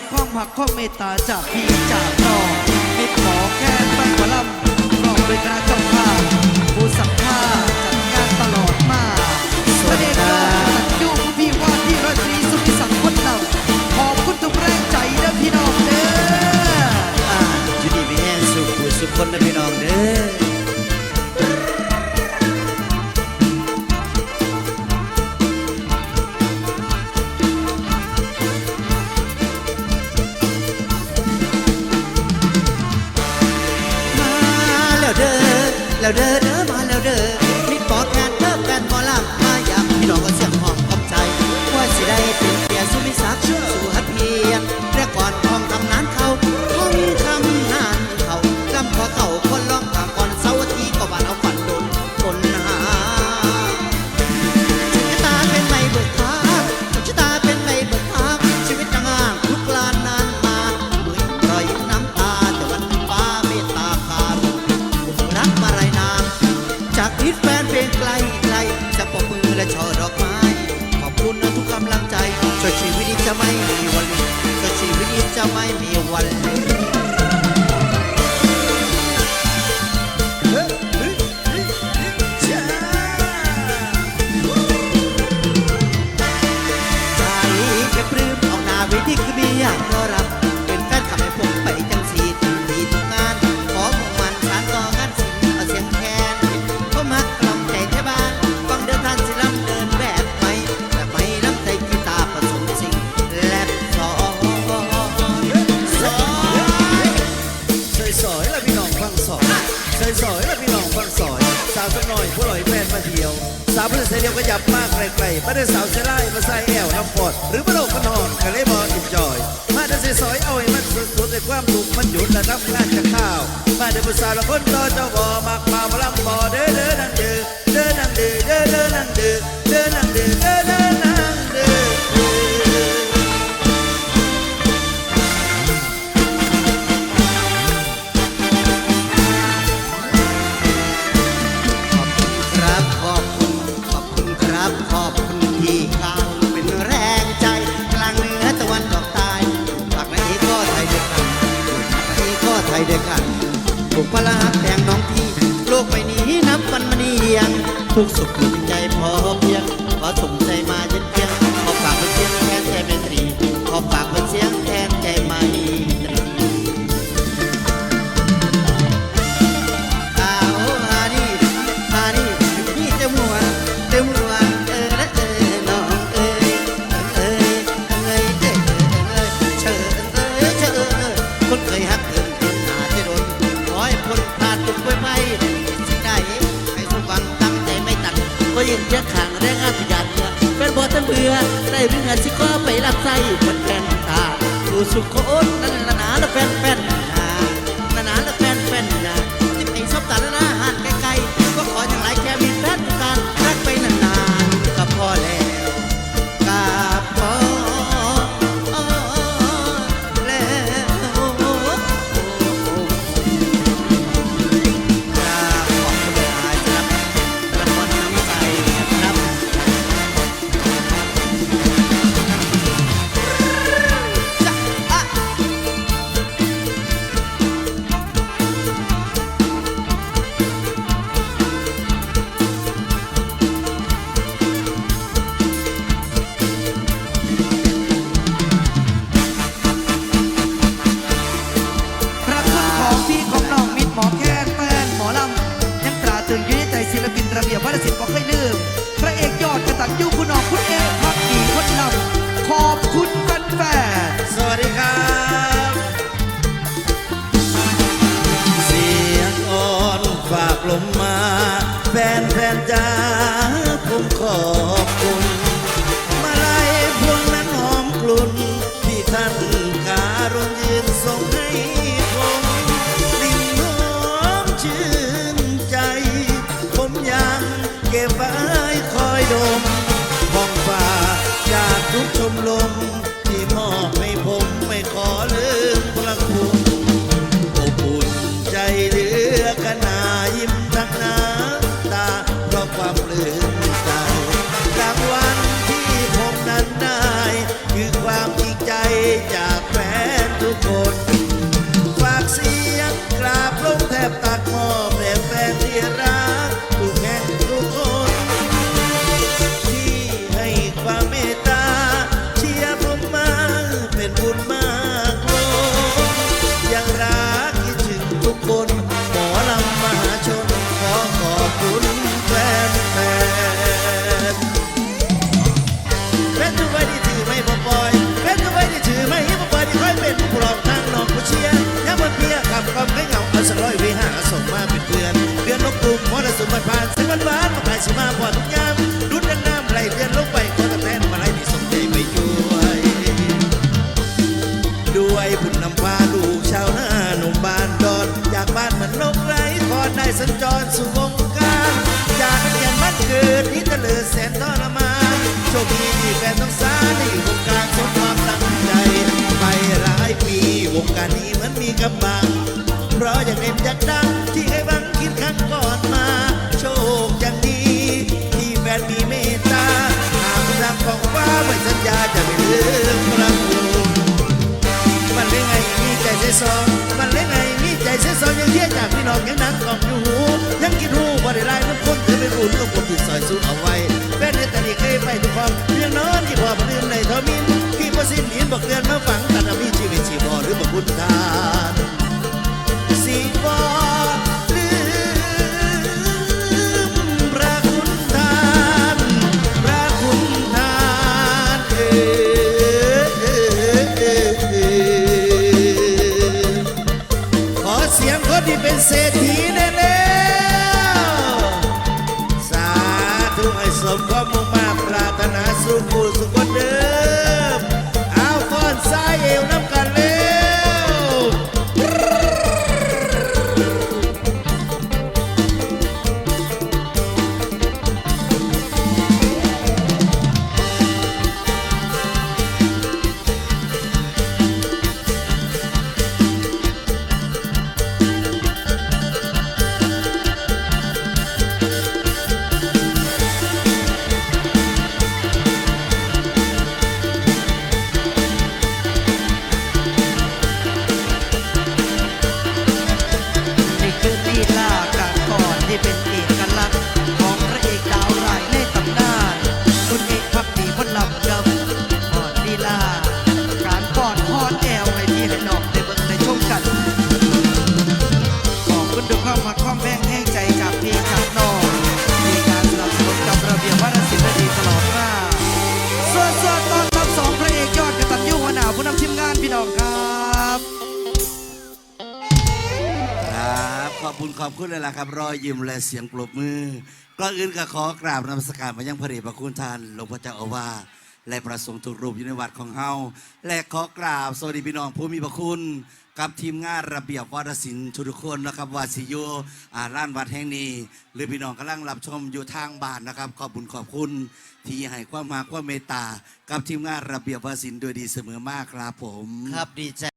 รัความหักความเมตตาจากพี่จากน้องนิดขอแค่ตั้งหัวลำกองโดยคณะเจ้าภาผู้สักผ้า้วเด้อเด้อมาแล้วเด้อมิดปอกงานเลิกกันหมอลำมาอยากพี่น้องก็เสียงหอมขอบใจว่าสิได้เป็นเตียสุมิสักดิ์ชูสุหัตเพียรเรียกก่อน I might be one. อยผู้ลอยแฟนมาเดียว สาวผู้เสียเดียวก็ยับมากไกลไกๆมาได้สาวเสียไล่มาใส่แอวน้ำปอดหรือมาโลกมันหอนกันเลยบออิจอย มาได้เสียอยเอาให้มันสุดสุดในความถูกมันหยุดและทำงานจากข้าว มาได้ผู้สาวละคนต่อเจ้าบอมากมาพลังบอเด้อเด้อนั่นเด้อ Course of เยอะข้างแรงอานทุเอย่างแฟนบอทั้งเบื่อได้เรื่องสิก็ไปรับใส่คนแฟนตาอยู่สุขโอนนั่นละนาละแฟนแฟน ได้สัญจรสู่วงการจากเรียนบ้านเกิดที่ตะเลืแสนทรมานโชคดีที่แฟนต้องสาในวงการสมความตั้งใจ ไปหลายปีวงการนี้เหมือนมีกำบัง เพราะอยากเล่นอยากดังที่ คน มความมุ่งมาปรารถนาสุขผู้สุขคนเดิม เอาก้อนซ้ายเอวน้ำกัน ครับขอบคุณขอบคุณเลยล่ะครับ รอยยิ้มและเสียงปรบมือก่อนอื่นก็ขอกราบนมัสการมายังพระเดชพระคุณท่านหลวงพ่อเจ้าอาวาสและพระสงฆ์ทุกรูปอยู่ในวัดของเฮาและขอกราบสวัสดีพี่น้องผู้มีพระคุณ กับทีมงานระเบียบวัฒนศิลป์ทุกคนนะครับวาสิโยอ่าร้านวัดแห่งนี้ หรือพี่น้องกำลังรับชมอยู่ทางบ้านนะครับ ขอบคุณขอบคุณ ที่ให้ความมาความเมตตา กับทีมงานระเบียบวัฒนศิลป์โดยดีเสมอมากครับผม ครับดีใจ